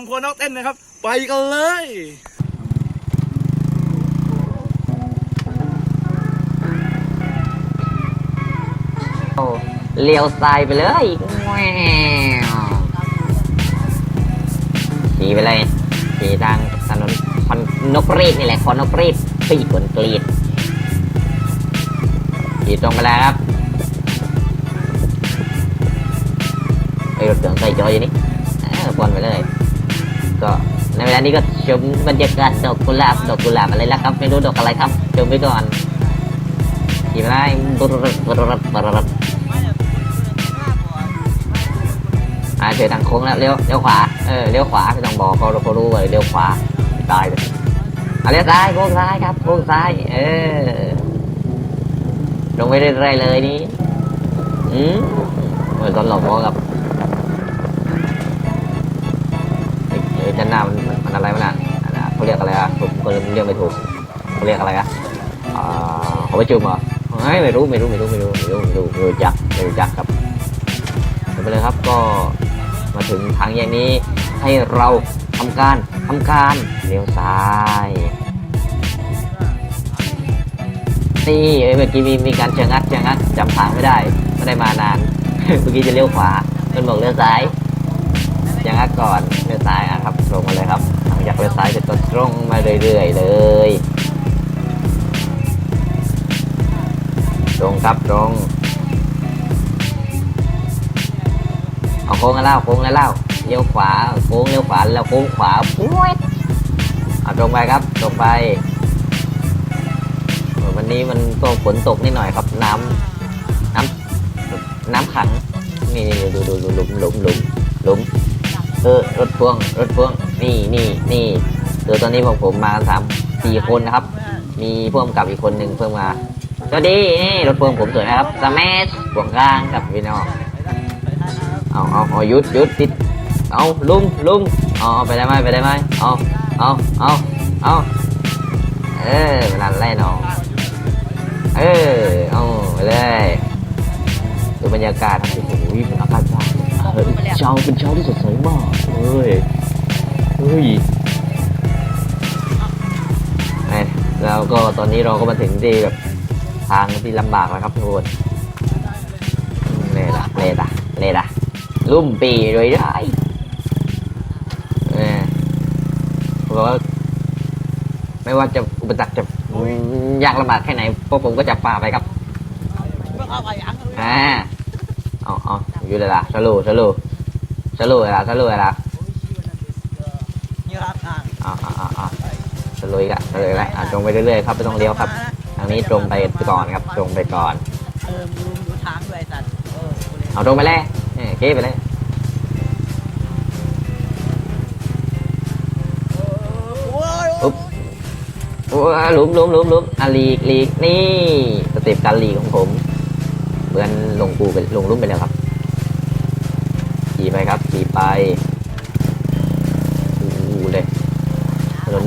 มคนนอกเต้นนะครับ ไปกันเลยเลี้ยวซ้ายไปเลยแหวขี่ไปเลยขี่ทางถนนคอนนกรีดนี่แหละคอนนกรีดปีกนกรีดขี่ตรงไปแล้วครับไอ้รถเก๋งใส่จออยู่นี่เออปนไปเลย ก็ในเวลานี้ก็ชมบรรยากาศดอกกุหลาบดอกกุหลาบอะไรล้วครับ ไม่รู้ดอกอะไรครับชมไปก่อนขี่ไปเลยบรรบรรบรรอ่าเจอทางโค้งแล้วเลี้ยวเลี้ยวขวาเออเลี้ยวขวาไม่ต้องบอกเขาเขารู้เลยเลี้ยวขวาตายเลยอะเลี้ยวซ้ายโค้งซ้ายครับโค้งซ้าย เออลงไปเรื่อยๆเลยนี่อืมเหมือนตอนหลอกมอกับ นหน้ามันมันอะไรมันอะอันน่ะเขาเรียกอะไรอะผมก็เรียกไม่ถูกเขาเรียกอะไรอะอ่าเขาไปจุ่มเหรอเฮ้ยไม่รู้ไม่รู้ไม่รู้ไม่รู้ไม่รู้ไม่รู้ไม่รู้จักไม่รู้จักครับไปเลยครับก็มาถึงทางแยกนี้ให้เราทำการทำการเลี้ยวซ้ายนี่เอ้ยเมื่อกี้มีมีการเชิงงัดเชิงงัดจำทางไม่ได้ไม่ได้มานานเมื่อกี้จะเลี้ยวขวาเป็นบอกเลี้ยวซ้ายเชิงงัดก่อนเลี้ยวซ้ายอะ งมาเลยครับหลังจากเลี้ยวซ้ายจะตรงมาเรื่อยๆเลยตรงครับตรงเอาโค้งแล้วเล่าโค้งแล้วเล่าเลี้ยวขวาโค้งเลี้ยวขวาแล้วโค้งขวาปุ๊บเอาตรงไปครับตรงไปวันนี้มันก็ฝนตกนิดหน่อยครับน้ำน้ำน้ำขังนี่นี่ดูดูดูหลุมหลุมหลุมหลุมเออรถพ่วงรถพ่วง นี่นี่นี่คือตอนนี้ผมผมมากันสามสี่คนนะครับ มีพ่วงกับอีกคนหนึ่งเพิ่มมาสวัสดีนี่รถพ่วงผมสวยนะครับสมัชพ่วงกลางกับพี่น้องเอาเอาเอายุดยุดติดเอาลุงลุงเอาเอาไปได้ไหมไปได้ไหมเอาเอาเอาเอาเออเวลาไล่น้องเออเอาไปเลยดูบรรยากาศครับโอ้โหเป็นอากาศเช้าเฮ้ยเช้าเป็นเช้าที่สดใสมากเฮ้ย อ้ยแล้วก็ตอนนี้เราก็มาถึงที่แบบทางที่ลำบากแล้วครับทุกคนเลยละเลยละเลยละลุ่มปีเลยได้เออเพราะว่าไม่ว่าจะอุปสรรคจะยากลำบากแค่ไหนพวกผมก็จะฝ่าไปครับอ่าเอาเอาอยู่เลยล่ะสโลสโลสโลเลยล่ะสโลเลยล่ะเอาเอาเอาเอา สโลูอีกอะสโลูอีกแล้วอะตรงไปเรื่อยๆครับไม่ต้องเลี้ยวครับ ทางนี้ตรงไปก่อนครับ ตรงไปก่อน เออมึงดูทางด้วยไอ้สัตว์เออกูเลยเอาตรงไปเลยเออเก้ไปเลย โอ้ยปุ๊บโอ้ยหลุมหลุมหลุมหลุมอะลีกลีกนี่สเต็ปการลีกของผมเหมือนลงปูไปลงลุ่มไปแล้วครับขี่ไปครับขี่ไป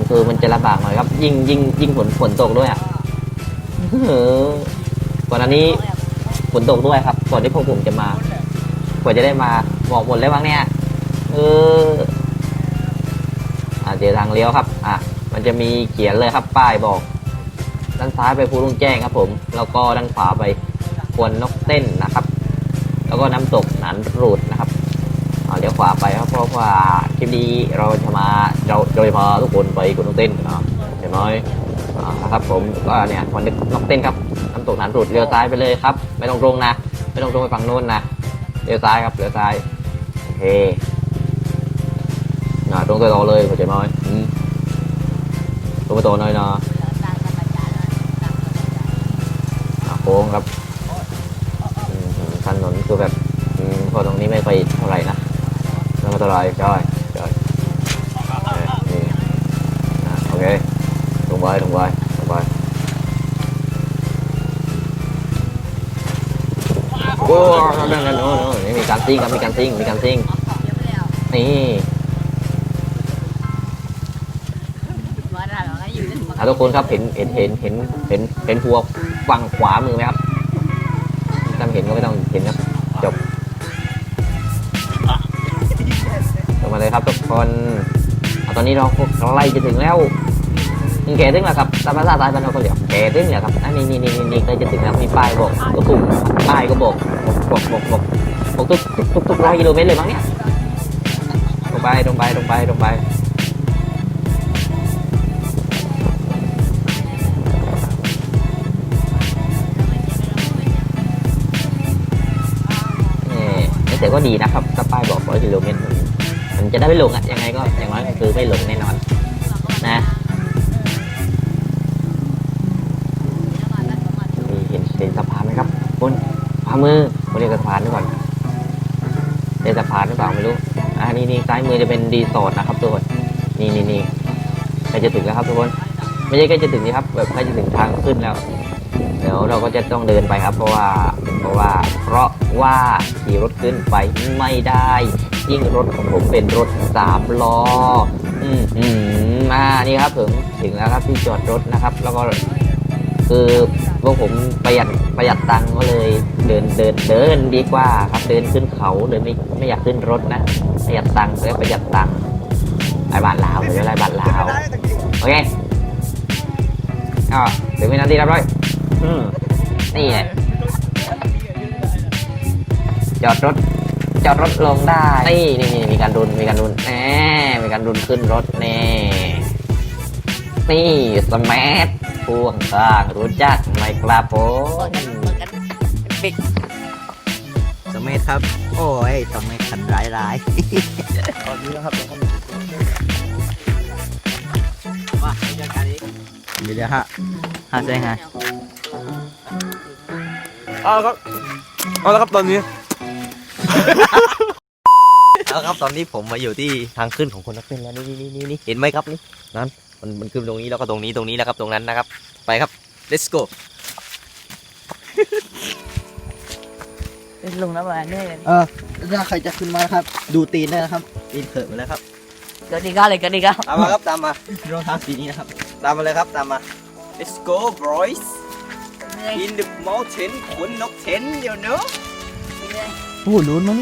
คือมันจะลำบากหน่อยครับ ยิ่งยิ่งยิ่งฝนฝนตกด้วยอะก่อนอันนี้ฝนตกด้วยครับ ก่อนที่พวกผมจะมากว่าจะได้มาหมอกหมดแล้วมั้งเนี่ยเอออะเจอทางเลี้ยวครับ อะมันจะมีเขียนเลยครับ ป้ายบอก ด้านซ้ายไปภูลุงแจ้งครับ ผม แล้วก็ด้านขวาไปควนนกเต้นนะครับ แล้วก็น้ำตกหนานรูดนะครับ เอาเดี๋ยวขวาไปครับเพราะว่าคลิปนี้เราจะมาเราเราจะพาทุกคนไปควนนกเต้นนะครับเห็นไหมอ่านะครับผมก็เนี่ยควนนกเต้นครับน้ำตกหนานรูดเลี้ยวซ้ายไปเลยครับ ไม่ต้องตรงนะไม่ต้องตรงไปฝั่งโน้นนะเลี้ยวซ้ายครับเลี้ยวซ้ายโอเคนะตรงตัวต่อเลยเข้าใจไหมอืมตรงไปต่อหน่อยนะอะโค้งครับถนนคือแบบพอตรงนี้ไม่ไปเท่าไหร่นะ แล้วมาเท่าไหร่อยจอยเออนี่โอเคลงไปลงไปลงไปโอ้โหนั่นนั่นโน่นโน่นนี่มีการซิ่งครับมีการซิ่งมีการซิ่งนี่อะทุกคนครับเห็นเห็นเห็นเห็นเห็นเห็นหัวฝั่งขวามือไหมครับถ้าไม่เห็นก็ไม่ต้องเห็นครับจบ มาเลยครับทุกคนอตอนนี้เราเราไล่จะถึงแล้วนี่แกถึงแล้วครับตามภาษาไทยบ้านเราก็เรียกแกถึงแล้วครับนี่นี่นี่นี่ใกล้จะถึงแล้วมีป้ายบอกก็ถูกป้ายก็บอกบอกบอกบอกบอกทุกทุกทุกทุกร้อยกิโลเมตรเลยมั้งเนี่ยลงไปลงไปลงไปลงไปเออแต่ก็ดีนะครับถ้าป้ายบอกร้อยกิโลเมตร มันจะได้ไม่หลงอะยังไงก็อย่างน้อยก็คือไม่หลงแน่นอน นะนี่เห็นเห็นสะพานไหมครับบนขวามือผมเรียกสะพานด้วยก่อนเป็นสะพานหรือเปล่าไม่รู้อ่านี่นี่ซ้ายมือจะเป็นรีสอร์ทนะครับทุกคนนี่นี่นี่ใกล้จะถึงแล้วครับทุกคนไม่ใช่ใกล้จะถึงนี่ครับแบบใกล้จะถึงทางขึ้นแล้วเดี๋ยวเราก็จะต้องเดินไปครับ เพราะว่าเพราะว่าเพราะว่าขี่รถขึ้นไปไม่ได้ ยิ่งรถของผมเป็นรถสามล้อ อืมอืมมานี่ครับถึงถึงแล้วครับที่จอดรถนะครับ แล้วก็คือพวกผมประหยัดประหยัดตังค์ก็เลยเดินเดินเดินดีกว่าครับเดินขึ้นเขาเลยไม่ไม่อยากขึ้นรถนะประหยัดตังค์เลยประหยัดตังค์ไอ้บาทลาวเดี๋ยวไอ้บาทลาวโอเคอ่าถึงวินาทีแล้วร้อยอืมนี่ไงจอดรถ จอดรถลงได้ นี่นี่นี่มีการดุนมีการดุนแหมมีการดุนขึ้นรถแน่นี่สมาร์ทพ่วงข้างรู้จักไหมครับผมสมัยครับ โอ้ยสมัยขันร้ายร้ายตอนนี้นะครับว่าเจอกันอีกเดี๋ยวฮะฮะใช่ไงเอาละครับเอาละครับตอนนี้ แล้วครับตอนนี้ผมมาอยู่ที่ทางขึ้นของคนนักเต้นแล้วนี่นี่นี่นี่เห็นไหมครับนี่นั่นมันมันขึ้นตรงนี้แล้วก็ตรงนี้ตรงนี้แล้วครับตรงนั้นนะครับ ไปครับ let's go ลงน้ำมันนี่เออถ้าใครจะขึ้นมานะครับ ดูตีนได้นะครับตีนเถิดมาแล้วครับก็ดีก็เลยก็ดีก็ตามมาครับตามมารองเท้าสีนี้นะครับ ตามมาเลยครับตามมา let's go boys in the mountain ขนนกเทนเดี๋ยวเนอะ โอ้ลุ้นมั้ง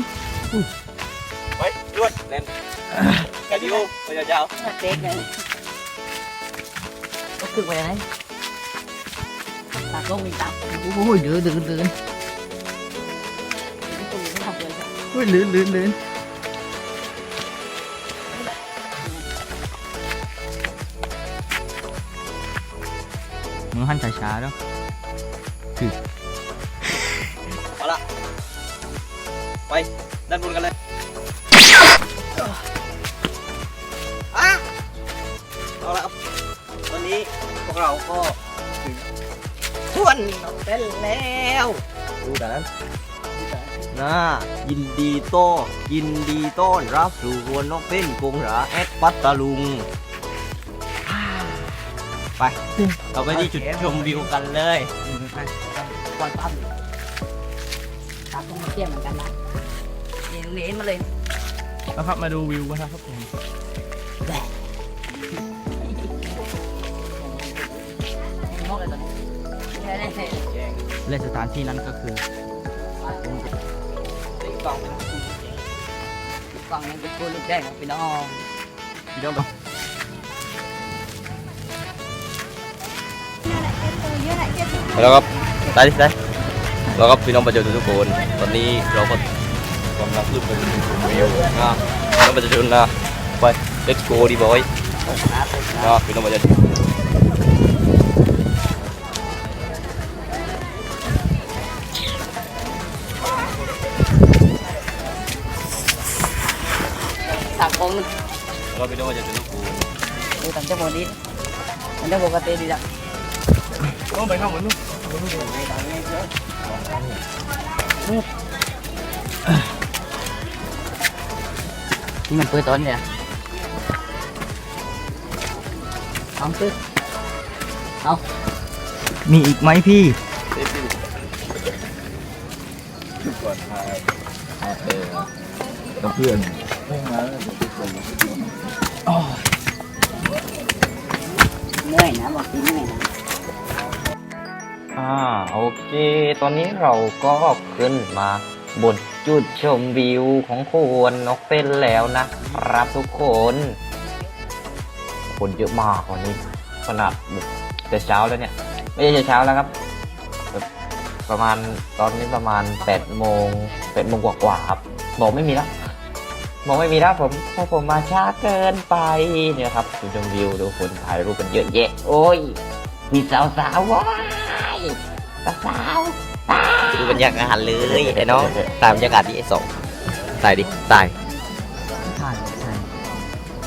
ไปรวดเล่นกันดิวไปยาวเด็กเลยก็คือไปไหนตากลงมีตากโอ้ยเดือดเดือดเดือดตรงนี้ทำเลยโอ้ยลื่นลื่นลื่นมือหันช้าๆแล้วๆเอ ไปด้านบนกันเลยอะเอาละครับตอนนี้พวกเราก็ถึงทวนเต้นแล้วดูแต่นั้นน่ายินดีโต้ยินดีต้อนรับสู่วนนกเต้นกงหราแอดปัตตาลุง ไป เราไปที่จุดชมวิวกันเลยก่อนปั๊มตากลงมาเที่ยงเหมือนกันนะ เลี้ยงเลี้ยงมาเลยนะครับมาดูวิวกันนะครับผมมองเลยตอนนี้แค่นี้และสถานที่นั้นก็คือกล่องยังเป็นกูลูกแดงพี่น้องพี่น้องแล้วครับได้ดิได้แล้วก็พี่น้องประชาชนทุกคน ตอนนี้เราก็ กำลังขึ้นไปวิวนะพี่น้องประชาชนนะไป let's go ดีบอยนะพี่น้องประชาชนตากองแล้วก็พี่น้องประช นทุกคนดูตามเจ้าโมดิมันจะปกติดีจ้ะต้องไปเข้ามันนู่นนี่มันปืนต้นเนี่ยเอาปืนเอามีอีกไหมพี่กับเพื่อนเหนื่อยนะบอกทีเหนื่อยนะอ่าโอเค ตอนนี้เราก็ขึ้นมาบน จุดชมวิวของโคนนกเต้นแล้วนะครับทุกคน คนเยอะมากวันนี้ขนาดแต่เช้าแล้วเนี่ย ไม่ใช่เช้าแล้วครับประมาณตอนนี้ประมาณ8โมง8โมงกว่าๆครับบอกไม่มีแล้วบอกไม่มีแล้วผมเพราะผมมาช้าเกินไปเนี่ยครับดูชมวิวดูคนถ่ายรูปกันเยอะแยะโอ้ย มีสาวสาวว้ายสาวสาวๆว้ายดูบรรยากาศเลยไอ้น้อง ตามบรรยากาศที่ไอ้สองตายดิตายถ่ายถ่าย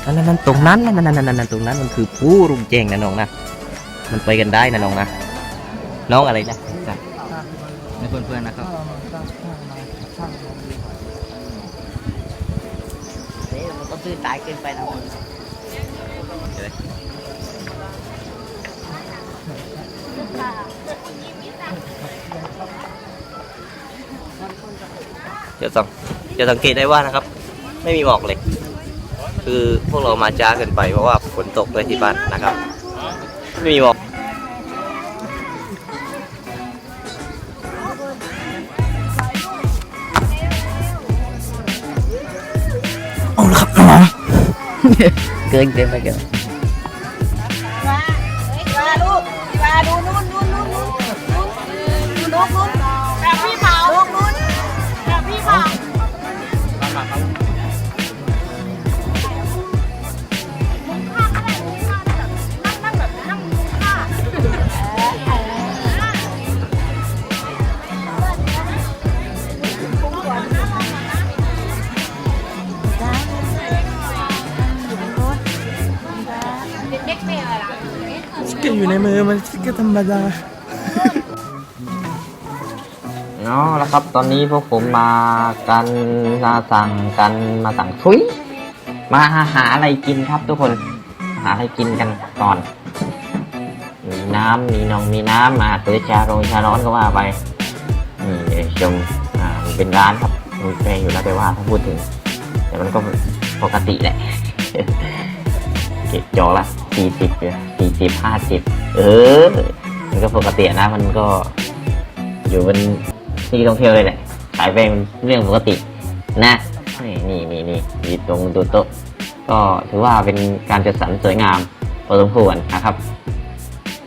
นั่นนั่นนั่นตรงนั้นนั่นนั่นนั่นนั่นตรงนั้นมันคือผู้รุมแจงนะน้องนะมันไปกันได้นะน้องนะน้องอะไรนะจ้ะในเพื่อนๆนะครับเฮ้ยมันก็ตื้นตายเกินไปนะ จะสังจะสังเกตได้ว่านะครับ ไม่มีหมอกเลย คือพวกเรามาช้าเกินไปเพราะว่าฝนตกเลยที่บ้านนะครับ ไม่มีหมอกเกินเกินไปเกิน รมดาเนาะแล้วครับ ตอนนี้พวกผมมากันมาสั่งกันมาสั่งทุยมาหาอะไรกินครับทุกคน หาอะไรกินกันก่อน มีน้ำมีนองมีน้ำมาซื้อชาโรงชาร้อนก็ว่าไปนี่เดี๋ยวชมอ่ามันเป็นร้านครับมีแพงอยู่แล้วไปว่าถ้าพูดถึง แต่มันก็ปกติแหละเก็บจอละสี่สิบสี่สิบห้าสิบเออ มันก็ปกตินะมันก็อยู่บนที่ท่องเที่ยวเลยแหละขายแพงเป็นเรื่องปกตินะนี่นี่นี่นี่มีตรงตัวโต๊ะก็ถือว่าเป็นการจัดสรรสวยงามพอสมควรนะครับ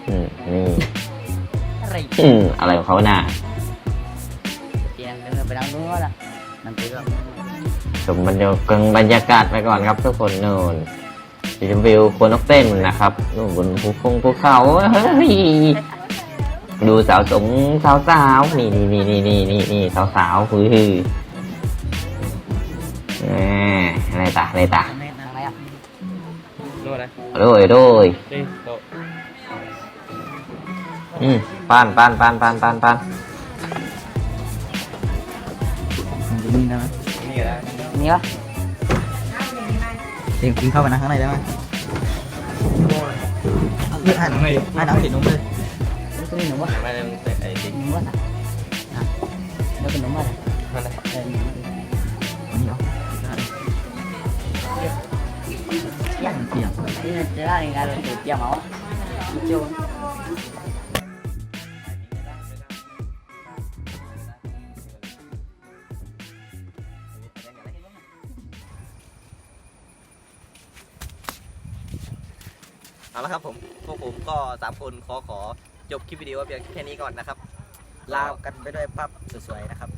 อืมนี่อะไรอืมอะไรของเขาน่ะเตียงเดินไปทางนู้นละนั่นคือแบบชมบรรยากาศบรรยากาศไปก่อนครับทุกคนนู่นสีชมวิวโคนนกเต้นนะครับนู่นบนภูคงภูเขาเฮ้ย ดูสาวสงสาวสาวๆนี่นี่นี่นี่นี่นี่นี่สาวสาวๆคือคือแหมอะไรตาอะไรตาอะไรอะนู่นนะโดยโดยนี่โตะอืมปานปานปานปานปานปานมันจะมีนะนี่ก็ได้นี่วะเองกินเข้าไปนะข้างในได้ไหมเลือดอ่านอ่านน้ำเห็นนมเลย นี่ก็มีหนุ่มวะไม่ได้มันใส่ไอ้ติ๊กหนุ่มวะนะอะแล้วเป็นหนุ่มวะนะนั่นแหละเออหนุ่มวะอันนี้เหรอยังเสียงนี่จะได้ยังไงเราถูกเกี่ยวมั้งอีโจเอาละครับผมพวกผมก็สามคนขอขอ จบคลิปวิดีโอเพียงแค่นี้ก่อนนะครับ ลากันไปด้วยภาพสวยๆนะครับ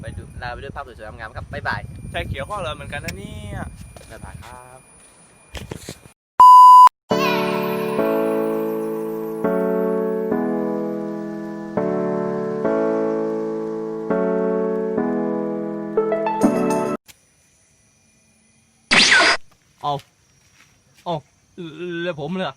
ไปดูลาไปด้วยภาพสวยๆงามๆครับ บ๊ายบายใช่เขียวข้อเลยเหมือนกันนะเนี่ยบ๊ายบายครับเอาเอาแล้วผมเลย